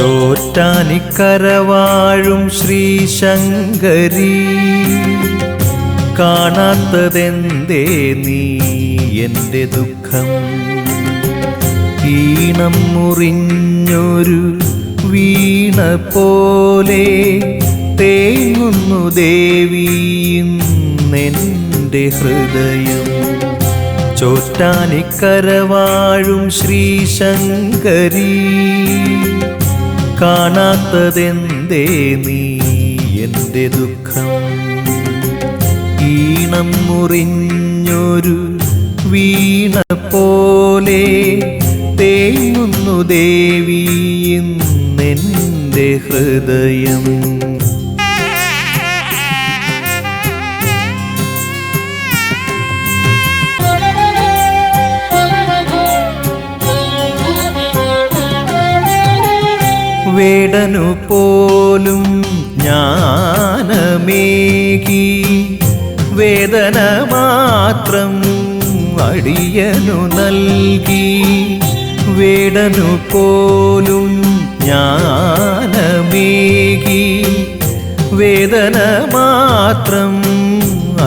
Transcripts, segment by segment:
ചോറ്റാനിക്കരവാഴും ശ്രീശങ്കരി. കാണാത്തതെന്തേ നീ എന്റെ ദുഃഖം? ഈണം മുറിഞ്ഞൊരു വീണ പോലെ തേങ്ങുന്നു ദേവീന്നെന്റെ ഹൃദയം. ചോറ്റാനിക്കരവാഴും ശ്രീശങ്കരി. കാണാത്തതെന്തേ നീ? എന്റെ ദുഃഖം ഈണം മുറിഞ്ഞൊരു വീണ പോലെ തേങ്ങുന്നു ദേവി ഇന്നെന്റെ ഹൃദയം. വേടനു പോലും ജ്ഞാനമേകി. വേദന മാത്രം അടിയനു നൽകി. വേടനു പോലും ജ്ഞാനമേകി. വേദന മാത്രം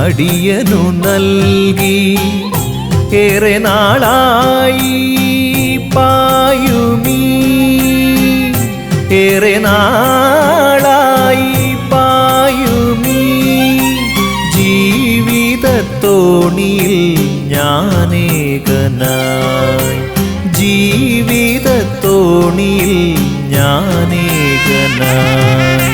അടിയനു നൽകി. ഏറെ നാളായി ഏറെ നാളായി പായുമീ ജീവിതത്തോണിയിൽ ഞാനേകനായി. ജീവിതത്തോണിയിൽ ഞാനേകനായി.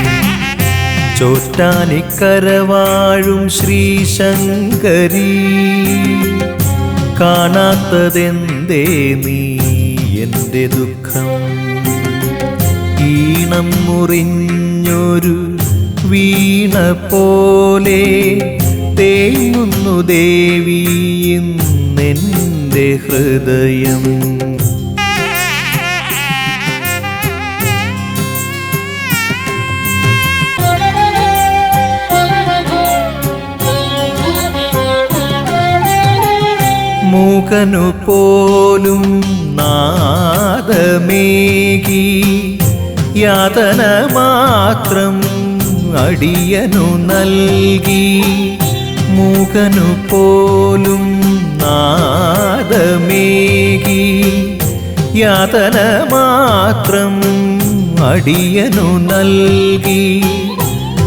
ചോറ്റാനിക്കരവാഴും ശ്രീശങ്കരി കാണാത്തതെന്തേ നീ എന്റെ ദുഃഖം? ഈണം മുറിഞ്ഞൊരു വീണ പോലെ തേങ്ങുന്നു ദേവി ഇന്നെന്റെ ഹൃദയം. മൂകനു പോലും നാദമേകി യാതന മാത്രം അടിയനു നൽകി മൂകനു പോലും നാദമേകി. യാതന മാത്രം അടിയനു നൽകി.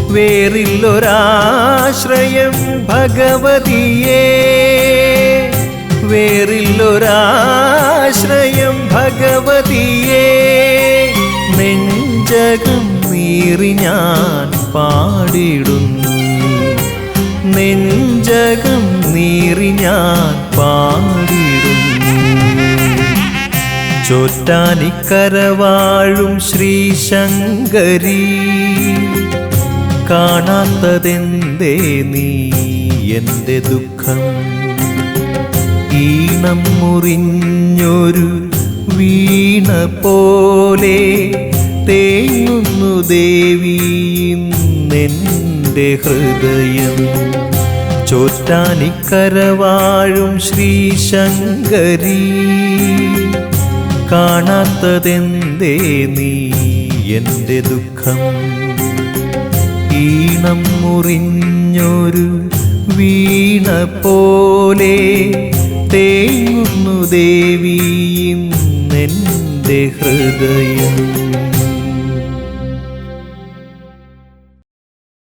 വേറില്ലൊരാശ്രയം ഭഗവതിയേ. വേറില്ലൊരാശ്രയം ഭഗവതിയേ. നീറി ഞാൻ പാടിടുന്നു. നെഞ്ചകം നീറി ഞാൻ പാടിടുന്നു. ചോറ്റാനിക്കരവാഴും ശ്രീശങ്കരി കാണാത്തതെന്തേ നീ എന്റെ ദുഃഖം? ഈണം മുറിഞ്ഞൊരു വീണ പോലെ തേങ്ങുന്നു ദേവി നിന്റെ ഹൃദയം. ചോറ്റാനിക്കരവാഴും ശ്രീശങ്കരി. കാണാത്തതെന്തേ നീ എന്റെ ദുഃഖം? ഈണം മുറിഞ്ഞൊരു വീണ പോലെ തേങ്ങുന്നു ദേവി നിന്റെ ഹൃദയം.